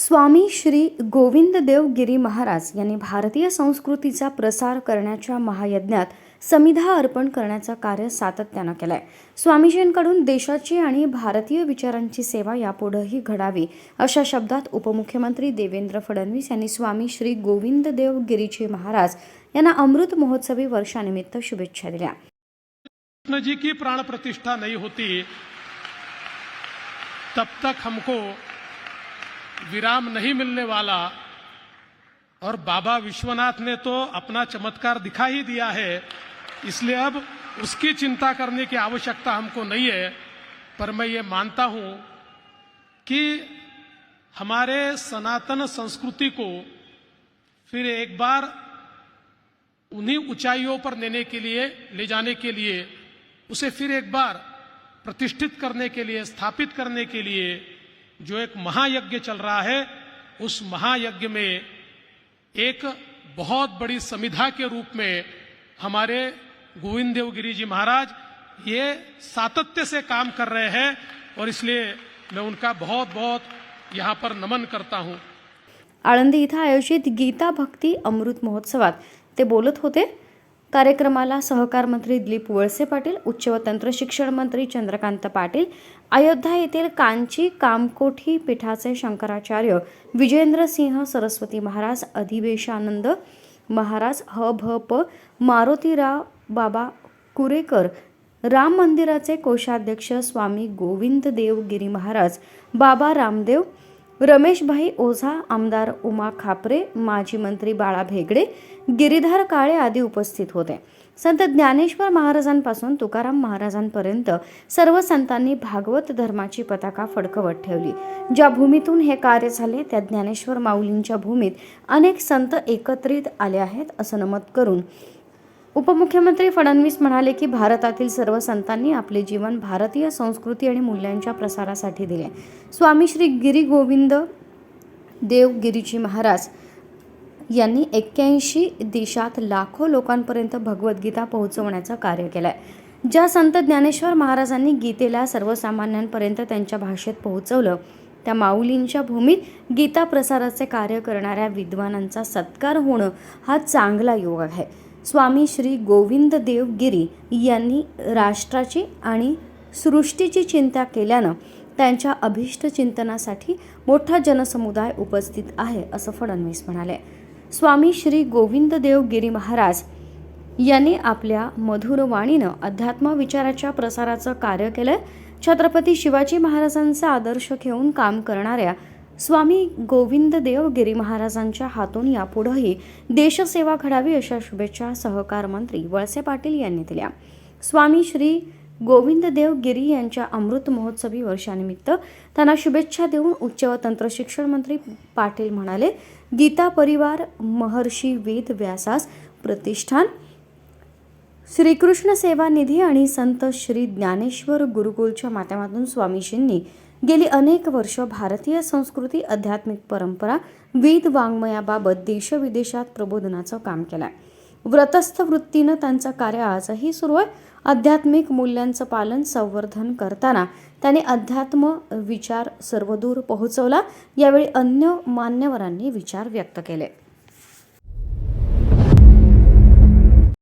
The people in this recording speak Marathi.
स्वामी श्री गोविंददेव गिरी महाराज यांनी भारतीय संस्कृतीचा प्रसार करण्याच्या महायज्ञात समिधा अर्पण करण्याचं कार्य सातत्यानं केलंय. स्वामीजींकडून देशाची आणि भारतीय विचारांची सेवा यापुढेही घडावी अशा शब्दात उपमुख्यमंत्री देवेंद्र फडणवीस यांनी स्वामी श्री गोविंददेव गिरीजी महाराज यांना अमृत महोत्सवी वर्षानिमित्त शुभेच्छा दिल्या. कृष्ण की प्राण प्रतिष्ठा होती तब तक हमको विराम नहीं मिलने वाला और बाबा विश्वनाथ ने तो अपना चमत्कार दिखा ही दिया है, इसलिए अब उसकी चिंता करने की आवश्यकता हमको नहीं है, पर मैं ये मानता हूँ कि हमारे सनातन संस्कृति को फिर एक बार उन्हीं ऊंचाइयों पर लेने के लिए, ले जाने के लिए, उसे फिर एक बार प्रतिष्ठित करने के लिए, स्थापित करने के लिए जो एक महायज्ञ चल रहा है, उस महायज्ञ में एक बहुत बड़ी समिधा के रूप में हमारे गोविंद देवगिरी जी महाराज ये सातत्य से काम कर रहे हैं और इसलिए मैं उनका बहुत बहुत यहाँ पर नमन करता हूँ। आळंदी इथं आयोजित गीता भक्ती अमृत महोत्सवात ते बोलत होते कार्यक्रमाला सहकार मंत्री दिलीप वळसे पाटील उच्च व तंत्र शिक्षण मंत्री चंद्रकांत पाटील अयोध्या येथील कांची कामकोठी पीठाचे शंकराचार्य विजेंद्र सिंह सरस्वती महाराज अधिवेशानंद महाराज ह भ प मारुतीराव बाबा कुरेकर राम मंदिराचे कोषाध्यक्ष स्वामी गोविंद देवगिरी महाराज बाबा रामदेव रमेशभाई ओझा आमदार उमा खापरे माजी मंत्री बाळा भेगडे गिरीधर काळे आदी उपस्थित होते. संत ज्ञानेश्वर महाराजांपासून तुकाराम महाराजांपर्यंत सर्व संतांनी भागवत धर्माची पताका फडकवत ठेवली. ज्या भूमीतून हे कार्य झाले त्या ज्ञानेश्वर माऊलींच्या भूमीत अनेक संत एकत्रित आले आहेत असं नमत करून उपमुख्यमंत्री फडणवीस म्हणाले की भारतातील सर्व संतांनी आपले जीवन भारतीय संस्कृती आणि मूल्यांच्या प्रसारासाठी दिले. स्वामी श्री गिरी गोविंद देव गिरीजी महाराज यांनी एक्क्याऐंशी देशात लाखो लोकांपर्यंत भगवद्गीता पोहोचवण्याचं कार्य केलंय. ज्या संत ज्ञानेश्वर महाराजांनी गीतेला सर्वसामान्यांपर्यंत त्यांच्या भाषेत पोहोचवलं त्या माऊलींच्या भूमीत गीता प्रसाराचे कार्य करणाऱ्या विद्वानांचा सत्कार होणं हा चांगला योग आहे. स्वामी श्री गोविंद देव गिरी यांनी राष्ट्राची आणि सृष्टीची चिंता केल्यानं त्यांच्या अभिष्ट चिंतनासाठी मोठा जनसमुदाय उपस्थित आहे असं फडणवीस म्हणाले. स्वामी श्री गोविंद देव गिरी महाराज यांनी आपल्या मधुर वाणीनं अध्यात्म विचाराच्या प्रसाराचं कार्य केलं छत्रपती शिवाजी महाराजांचा आदर्श घेऊन काम करणाऱ्या स्वामी गोविंद देव गिरी महाराजांच्या हातून यापुढेही देशसेवा घडावी अशा शुभेच्छा सहकार मंत्री वळसे पाटील यांनी दिल्या. स्वामी श्री गोविंद देव गिरी यांच्या अमृत महोत्सवी वर्षानिमित्त त्यांना शुभेच्छा देऊन उच्च व तंत्र शिक्षण मंत्री पाटील म्हणाले गीता परिवार महर्षी वेद व्यासास प्रतिष्ठान श्रीकृष्ण सेवा निधी आणि संत श्री ज्ञानेश्वर गुरुकुलच्या माध्यमातून स्वामीजींनी गेली अनेक वर्ष भारतीय संस्कृती आध्यात्मिक परंपरा वेद वाङ्मयाबाबत देशविदेशात प्रबोधनाचं काम केलंय. व्रतस्थ वृत्तीनं त्यांचं कार्य आजही सुरू आहे. आध्यात्मिक मूल्यांचं पालन संवर्धन करताना त्यांनी अध्यात्म विचार सर्वदूर पोहोचवला. यावेळी अन्य मान्यवरांनी विचार व्यक्त केले.